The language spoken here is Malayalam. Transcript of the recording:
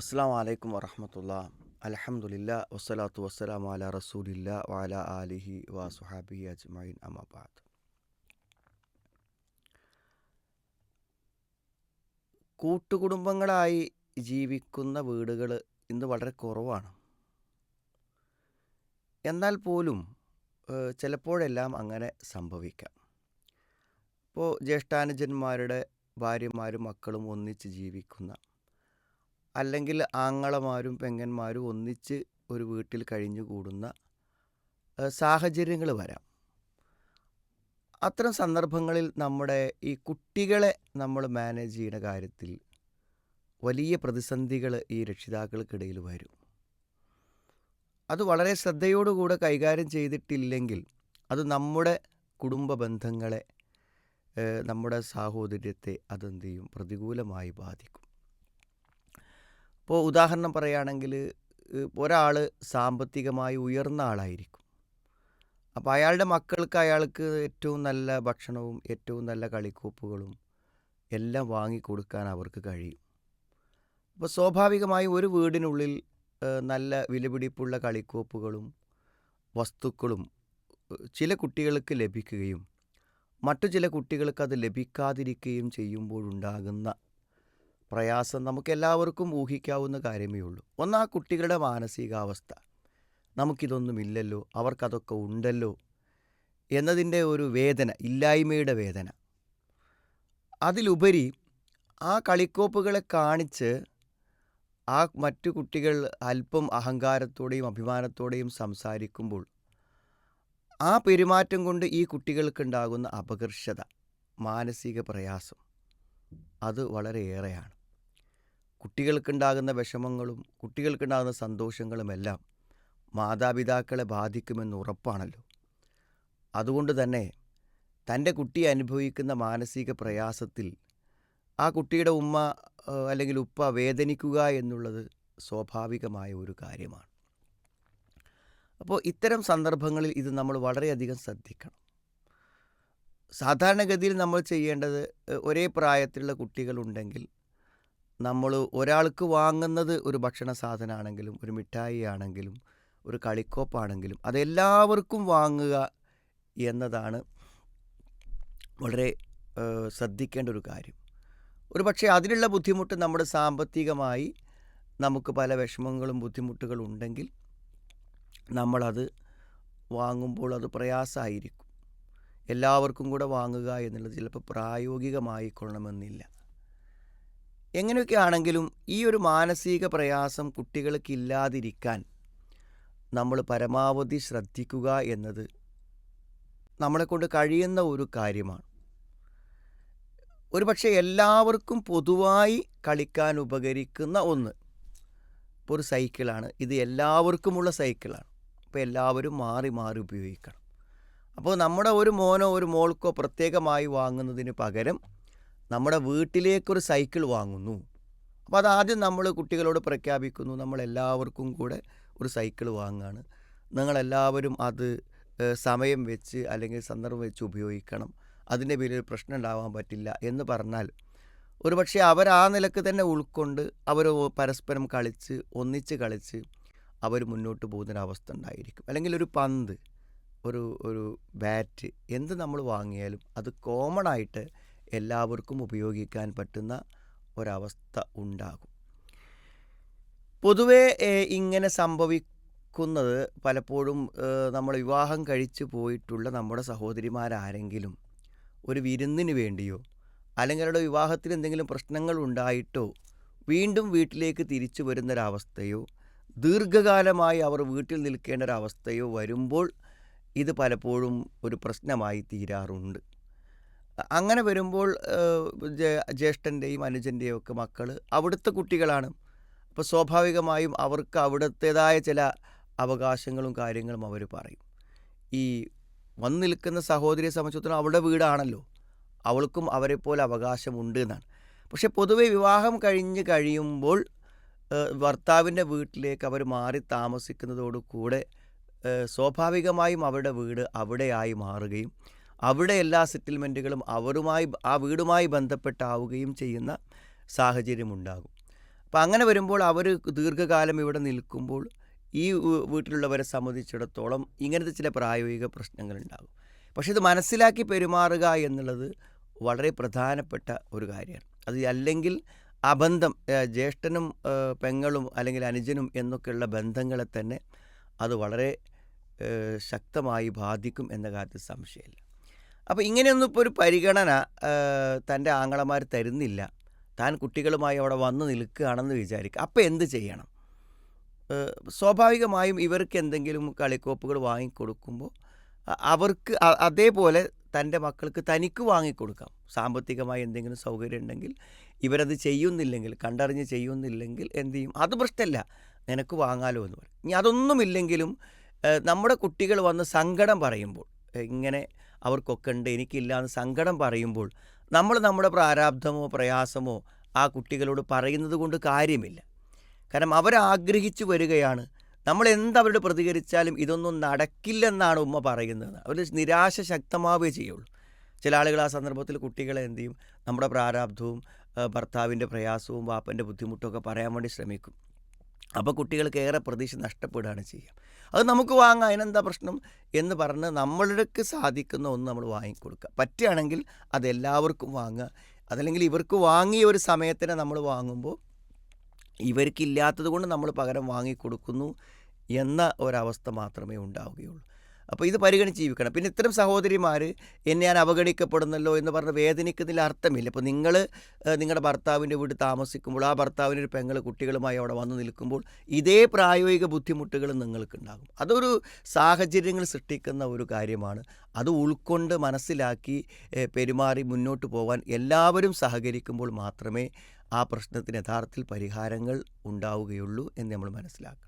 അസ്സാം വലൈക്കും വറഹമത്തുള്ള. അലഹമുല്ല വസ്സലാത്തു വസ്സലാം അല റസൂലില്ല വാല അലിഹി വാസുഹാബി അജ്മൈൻ അമാബാദ് കൂട്ടുകുടുംബങ്ങളായി ജീവിക്കുന്ന വീടുകൾ ഇന്ന് വളരെ കുറവാണ്. എന്നാൽ പോലും ചിലപ്പോഴെല്ലാം അങ്ങനെ സംഭവിക്കാം. ഇപ്പോൾ ജ്യേഷ്ഠാനുജന്മാരുടെ ഭാര്യമാരും മക്കളും ഒന്നിച്ച് ജീവിക്കുന്ന അല്ലെങ്കിൽ ആങ്ങളമാരും പെങ്ങന്മാരും ഒന്നിച്ച് ഒരു വീട്ടിൽ കഴിഞ്ഞുകൂടുന്ന സാഹചര്യങ്ങൾ വരാം. അത്തരം സന്ദർഭങ്ങളിൽ നമ്മുടെ ഈ കുട്ടികളെ നമ്മൾ മാനേജ് ചെയ്യുന്ന കാര്യത്തിൽ വലിയ പ്രതിസന്ധികൾ ഈ രക്ഷിതാക്കൾക്കിടയിൽ വരും. അത് വളരെ ശ്രദ്ധയോടുകൂടെ കൈകാര്യം ചെയ്തിട്ടില്ലെങ്കിൽ അത് നമ്മുടെ കുടുംബ ബന്ധങ്ങളെ നമ്മുടെ സാഹോദര്യത്തെ അതെന്ത് ചെയ്യും? പ്രതികൂലമായി ബാധിക്കും. ഇപ്പോൾ ഉദാഹരണം പറയുകയാണെങ്കിൽ ഒരാൾ സാമ്പത്തികമായി ഉയർന്ന ആളായിരിക്കും. അപ്പോൾ അയാളുടെ മക്കൾക്ക് അയാൾക്ക് ഏറ്റവും നല്ല ഭക്ഷണവും ഏറ്റവും നല്ല കളിക്കോപ്പുകളും എല്ലാം വാങ്ങിക്കൊടുക്കാൻ അവർക്ക് കഴിയും. അപ്പോൾ സ്വാഭാവികമായി ഒരു വീടിനുള്ളിൽ നല്ല വിലപിടിപ്പുള്ള കളിക്കോപ്പുകളും വസ്തുക്കളും ചില കുട്ടികൾക്ക് ലഭിക്കുകയും മറ്റു ചില കുട്ടികൾക്ക് അത് ലഭിക്കാതിരിക്കുകയും ചെയ്യുമ്പോഴുണ്ടാകുന്ന പ്രയാസം നമുക്കെല്ലാവർക്കും ഊഹിക്കാവുന്ന കാര്യമേ ഉള്ളൂ. ഒന്ന് ആ കുട്ടികളുടെ മാനസികാവസ്ഥ. നമുക്കിതൊന്നുമില്ലല്ലോ അവർക്കതൊക്കെ ഉണ്ടല്ലോ എന്നതിന്റെ ഒരു വേദന ഇല്ലായ്മയുടെ വേദന. അതിലുപരി ആ കളിക്കോപ്പുകളെ കാണിച്ച് ആ മറ്റു കുട്ടികൾ അല്പം അഹങ്കാരത്തോടെയും അഭിമാനത്തോടെയും സംസാരിക്കുമ്പോൾ ആ പെരുമാറ്റം കൊണ്ട് ഈ കുട്ടികൾക്കുണ്ടാകുന്ന അപകർഷത മാനസിക പ്രയാസം അത് വളരെയേറെയാണ്. കുട്ടികൾക്കുണ്ടാകുന്ന വിഷമങ്ങളും കുട്ടികൾക്കുണ്ടാകുന്ന സന്തോഷങ്ങളുമെല്ലാം മാതാപിതാക്കളെ ബാധിക്കുമെന്ന് ഉറപ്പാണല്ലോ. അതുകൊണ്ട് തന്നെ തന്റെ കുട്ടി അനുഭവിക്കുന്ന മാനസിക പ്രയാസത്തിൽ ആ കുട്ടിയുടെ ഉമ്മ അല്ലെങ്കിൽ ഉപ്പ വേദനിക്കുക എന്നുള്ളത് സ്വാഭാവികമായ ഒരു കാര്യമാണ്. അപ്പോൾ ഇത്തരം സന്ദർഭങ്ങളിൽ ഇത് നമ്മൾ വളരെയധികം ശ്രദ്ധിക്കണം. സാധാരണഗതിയിൽ നമ്മൾ ചെയ്യേണ്ടത് ഒരേ പ്രായത്തിലുള്ള കുട്ടികളുണ്ടെങ്കിൽ നമ്മൾ ഒരാൾക്ക് വാങ്ങുന്നത് ഒരു ഭക്ഷണ സാധനമാണെങ്കിലും ഒരു മിഠായി ആണെങ്കിലും ഒരു കളിക്കോപ്പാണെങ്കിലും അതെല്ലാവർക്കും വാങ്ങുക എന്നതാണ് വളരെ ശ്രദ്ധിക്കേണ്ട ഒരു കാര്യം. ഒരു പക്ഷേ അതിനുള്ള ബുദ്ധിമുട്ട് നമ്മുടെ സാമ്പത്തികമായി നമുക്ക് പല വിഷമങ്ങളും ബുദ്ധിമുട്ടുകളും ഉണ്ടെങ്കിൽ നമ്മളത് വാങ്ങുമ്പോൾ അത് പ്രയാസമായിരിക്കും. എല്ലാവർക്കും കൂടെ വാങ്ങുക എന്നുള്ളത് ചിലപ്പോൾ പ്രായോഗികമായിക്കൊള്ളണമെന്നില്ല. എങ്ങനെയൊക്കെ ആണെങ്കിലും ഈ ഒരു മാനസിക പ്രയാസം കുട്ടികൾക്കില്ലാതിരിക്കാൻ നമ്മൾ പരമാവധി ശ്രദ്ധിക്കുക എന്നത് നമ്മളെക്കൊണ്ട് കഴിയുന്ന ഒരു കാര്യമാണ്. ഒരുപക്ഷെ എല്ലാവർക്കും പൊതുവായി കളിക്കാൻ ഉപകരിക്കുന്ന ഒന്ന് ഇപ്പോൾ ഒരു സൈക്കിളാണ്. ഇത് എല്ലാവർക്കുമുള്ള സൈക്കിളാണ്. അപ്പോൾ എല്ലാവരും മാറി മാറി ഉപയോഗിക്കണം. അപ്പോൾ നമ്മുടെ ഒരു മോനോ ഒരു മോൾക്കോ പ്രത്യേകമായി വാങ്ങുന്നതിന് പകരം നമ്മുടെ വീട്ടിലേക്കൊരു സൈക്കിൾ വാങ്ങുന്നു. അപ്പോൾ അതാദ്യം നമ്മൾ കുട്ടികളോട് പ്രഖ്യാപിക്കുന്നു നമ്മളെല്ലാവർക്കും കൂടെ ഒരു സൈക്കിൾ വാങ്ങുകയാണ് നിങ്ങളെല്ലാവരും അത് സമയം വെച്ച് അല്ലെങ്കിൽ സന്ദർഭം വെച്ച് ഉപയോഗിക്കണം. അതിന്റെ പേരിൽ പ്രശ്നം ഉണ്ടാവാൻ പറ്റില്ല എന്ന് പറഞ്ഞാൽ ഒരുപക്ഷെ അവർ ആ നിലയ്ക്ക് തന്നെ ഉൾക്കൊണ്ട് അവർ പരസ്പരം കളിച്ച് ഒന്നിച്ച് കളിച്ച് അവർ മുന്നോട്ട് പോകുന്നൊരവസ്ഥ ഉണ്ടായിരിക്കും. അല്ലെങ്കിൽ ഒരു പന്ത് ഒരു ഒരു ബാറ്റ് എന്ത് നമ്മൾ വാങ്ങിയാലും അത് കോമൺ ആയിട്ട് എല്ലാവർക്കും ഉപയോഗിക്കാൻ പറ്റുന്ന ഒരവസ്ഥ ഉണ്ടാകും. പൊതുവേ ഇങ്ങനെ സംഭവിക്കുന്നത് പലപ്പോഴും നമ്മൾ വിവാഹം കഴിച്ചു പോയിട്ടുള്ള നമ്മുടെ സഹോദരിമാരാരെങ്കിലും ഒരു വിരുന്നിന് വേണ്ടിയോ അല്ലെങ്കിൽ അവരുടെ വിവാഹത്തിൽ എന്തെങ്കിലും പ്രശ്നങ്ങൾ ഉണ്ടായിട്ടോ വീണ്ടും വീട്ടിലേക്ക് തിരിച്ചു വരുന്നൊരവസ്ഥയോ ദീർഘകാലമായി അവർ വീട്ടിൽ നിൽക്കേണ്ട ഒരവസ്ഥയോ വരുമ്പോൾ ഇത് പലപ്പോഴും ഒരു പ്രശ്നമായി തീരാറുണ്ട്. അങ്ങനെ വരുമ്പോൾ ജ്യേഷ്ഠന്റെയും അനുജന്റെയും ഒക്കെ മക്കൾ അവിടുത്തെ കുട്ടികളാണ്. അപ്പോൾ സ്വാഭാവികമായും അവർക്ക് അവിടുത്തേതായ ചില അവകാശങ്ങളും കാര്യങ്ങളും അവർ പറയും. ഈ വന്നു നിൽക്കുന്ന സഹോദരിയെ സംബന്ധിച്ചിടത്തോളം അവളുടെ വീടാണല്ലോ. അവൾക്കും അവരെപ്പോലെ അവകാശമുണ്ട് എന്നാണ്. പക്ഷെ പൊതുവെ വിവാഹം കഴിഞ്ഞ് കഴിയുമ്പോൾ ഭർത്താവിന്റെ വീട്ടിലേക്ക് അവർ മാറി താമസിക്കുന്നതോടുകൂടെ കൂടെ സ്വാഭാവികമായും അവരുടെ വീട് അവിടെയായി മാറുകയും അവിടെ എല്ലാ സെറ്റിൽമെന്റുകളും അവരുമായി ആ വീടുമായി ബന്ധപ്പെട്ടാവുകയും ചെയ്യുന്ന സാഹചര്യമുണ്ടാകും. അപ്പോൾ അങ്ങനെ വരുമ്പോൾ അവർ ദീർഘകാലം ഇവിടെ നിൽക്കുമ്പോൾ ഈ വീട്ടിലുള്ളവരെ സംബന്ധിച്ചിടത്തോളം ഇങ്ങനത്തെ ചില പ്രായോഗിക പ്രശ്നങ്ങളുണ്ടാകും. പക്ഷെ ഇത് മനസ്സിലാക്കി പെരുമാറുക എന്നുള്ളത് വളരെ പ്രധാനപ്പെട്ട ഒരു കാര്യമാണ്. അത് അല്ലെങ്കിൽ ആ ബന്ധം ജ്യേഷ്ഠനും പെങ്ങളും അല്ലെങ്കിൽ അനുജനും എന്നൊക്കെയുള്ള ബന്ധങ്ങളെ തന്നെ അത് വളരെ ശക്തമായി ബാധിക്കും എന്ന കാര്യത്തിൽ സംശയമില്ല. അപ്പോൾ ഇങ്ങനെയൊന്നും ഇപ്പോൾ ഒരു പരിഗണന തന്റെ ആങ്ങളമാർ തരുന്നില്ല. താൻ കുട്ടികളുമായി അവിടെ വന്ന് നിൽക്കുകയാണെന്ന് വിചാരിക്കുക അപ്പോൾ എന്ത് ചെയ്യണം? സ്വാഭാവികമായും ഇവർക്ക് എന്തെങ്കിലും കളിക്കോപ്പുകൾ വാങ്ങിക്കൊടുക്കുമ്പോൾ അവർക്ക് അതേപോലെ തന്റെ മക്കൾക്ക് തനിക്ക് വാങ്ങിക്കൊടുക്കാം. സാമ്പത്തികമായി എന്തെങ്കിലും സൗകര്യം ഉണ്ടെങ്കിൽ ഇവരത് ചെയ്യുന്നില്ലെങ്കിൽ കണ്ടറിഞ്ഞ് ചെയ്യുന്നില്ലെങ്കിൽ എന്ത് ചെയ്യും? അത് പ്രശ്നമല്ല നിനക്ക് വാങ്ങാലോ എന്ന് പറയും. ഇനി അതൊന്നുമില്ലെങ്കിലും നമ്മുടെ കുട്ടികൾ വന്ന് സങ്കടം പറയുമ്പോൾ ഇങ്ങനെ അവർക്കൊക്കെ ഉണ്ട് എനിക്കില്ല എന്ന് സങ്കടം പറയുമ്പോൾ നമ്മൾ നമ്മുടെ പ്രാരാബ്ധമോ പ്രയാസമോ ആ കുട്ടികളോട് പറയുന്നത് കൊണ്ട് കാര്യമില്ല. കാരണം അവരാഗ്രഹിച്ചു വരികയാണ്. നമ്മൾ എന്തവരോട് പ്രതികരിച്ചാലും ഇതൊന്നും നടക്കില്ലെന്നാണ് ഉമ്മ പറയുന്നത്. അവർ നിരാശ ശക്തമാവുകയേ ചെയ്യുള്ളൂ. ചില ആളുകൾ ആ സന്ദർഭത്തിൽ കുട്ടികളെ എന്ത് ചെയ്യും? നമ്മുടെ പ്രാരാബ്ധവും ഭർത്താവിന്റെ പ്രയാസവും വാപ്പന്റെ ബുദ്ധിമുട്ടും ഒക്കെ പറയാൻ വേണ്ടി ശ്രമിക്കും. അപ്പോൾ കുട്ടികൾക്ക് ഏറെ പ്രതീക്ഷ നഷ്ടപ്പെടുകയാണ് ചെയ്യുക. അത് നമുക്ക് വാങ്ങാം അതിനെന്താ പ്രശ്നം? എന്ന് പറഞ്ഞ് നമ്മൾക്ക് സാധിക്കുന്ന ഒന്ന് നമ്മൾ വാങ്ങിക്കൊടുക്കുക. പറ്റുകയാണെങ്കിൽ അതെല്ലാവർക്കും വാങ്ങുക. അതല്ലെങ്കിൽ ഇവർക്ക് വാങ്ങിയ ഒരു സമയത്തിന് നമ്മൾ വാങ്ങുമ്പോൾ ഇവർക്കില്ലാത്തത് കൊണ്ട് നമ്മൾ പകരം വാങ്ങിക്കൊടുക്കുന്നു എന്ന ഒരവസ്ഥ മാത്രമേ ഉണ്ടാവുകയുള്ളൂ. അപ്പോൾ ഇത് പരിഗണിച്ച് ജീവിക്കണം പിന്നെ ഇത്തരം സഹോദരിമാർ എന്നെ ഞാൻ അവഗണിക്കപ്പെടുന്നല്ലോ എന്ന് പറഞ്ഞ് വേദനിക്കുന്നതിൽ അർത്ഥമില്ല. ഇപ്പോൾ നിങ്ങൾ നിങ്ങളുടെ ഭർത്താവിന്റെ വീട് താമസിക്കുമ്പോൾ ആ ഭർത്താവിന്റെ ഒരു പെങ്ങൾ കുട്ടികളുമായി അവിടെ വന്ന് നിൽക്കുമ്പോൾ ഇതേ പ്രായോഗിക ബുദ്ധിമുട്ടുകൾ നിങ്ങൾക്കുണ്ടാകും. അതൊരു സാഹചര്യങ്ങൾ സൃഷ്ടിക്കുന്ന ഒരു കാര്യമാണ്. അത് ഉൾക്കൊണ്ട് മനസ്സിലാക്കി പെരുമാറി മുന്നോട്ട് പോകാൻ എല്ലാവരും സഹകരിക്കുമ്പോൾ മാത്രമേ ആ പ്രശ്നത്തിന് യഥാർത്ഥത്തിൽ പരിഹാരങ്ങൾ ഉണ്ടാവുകയുള്ളൂ എന്ന് നമ്മൾ മനസ്സിലാക്കണം.